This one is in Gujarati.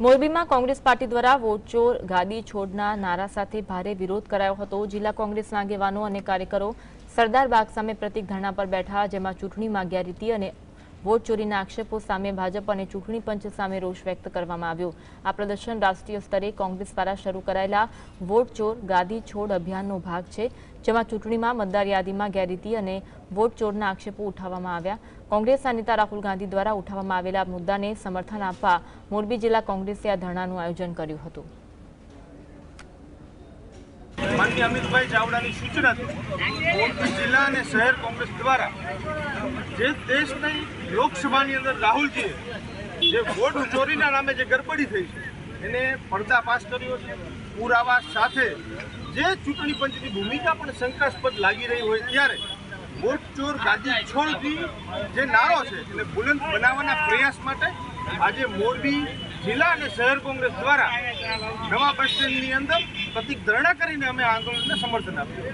મોરબીમાં કોંગ્રેસ પાર્ટી દ્વારા વોટ ચોર ગાદી છોડના નારા સાથે ભારે વિરોધ કરાયો હતો. જિલ્લા કોંગ્રેસના આગેવાનો અને કાર્યકરો સરદાર બાગ સામે પ્રતિક ધરણા પર બેઠા, જેમાં ચૂંટણીમાં ગેરરીતિ અને વોટ ચોરીના આક્ષેપો સામે ભાજપ અને ચૂંટણી પંચ સામે રોષ વ્યક્ત કરવામાં આવ્યો. આ પ્રદર્શન રાષ્ટ્રીય સ્તરે કોંગ્રેસ દ્વારા શરૂ કરાયેલા વોટ ચોર ગાદી છોડ અભિયાનનો ભાગ છે, જેમાં ચૂંટણીમાં મતદાર યાદીમાં ગેરરીતિ અને વોટ ચોરના આક્ષેપો ઉઠાવવામાં આવ્યા. કોંગ્રેસના નેતા રાહુલ ગાંધી દ્વારા ઉઠાવવામાં આવેલા મુદ્દાને સમર્થન આપવા મોરબી જિલ્લા કોંગ્રેસે આ ધરણાનું આયોજન કર્યું હતું. માનનીય અમિતભાઈ ચાવડાની સૂચનાથી મોરબી જિલ્લા અને શહેર કોંગ્રેસ દ્વારા જે દેશની લોકસભાની અંદર રાહુલજીએ જે વોટ ચોરીના નામે જે ગરબડી થઈ છે, એને પર્દાફાશ કર્યો છે, પુરાવા સાથે. જે ચૂંટણી પંચની ભૂમિકા પણ શંકાસ્પદ લાગી રહી હોય ત્યારે વોટ ચોર ગાદી છોડથી જે નારો છે, એને બુલંદ બનાવવાના પ્રયાસ માટે આજે મોરબી જિલ્લા અને શહેર કોંગ્રેસ દ્વારા નવા બસ સ્ટેન્ડની અંદર પ્રતિક ધરણા કરીને અમે આંદોલનને સમર્થન આપ્યું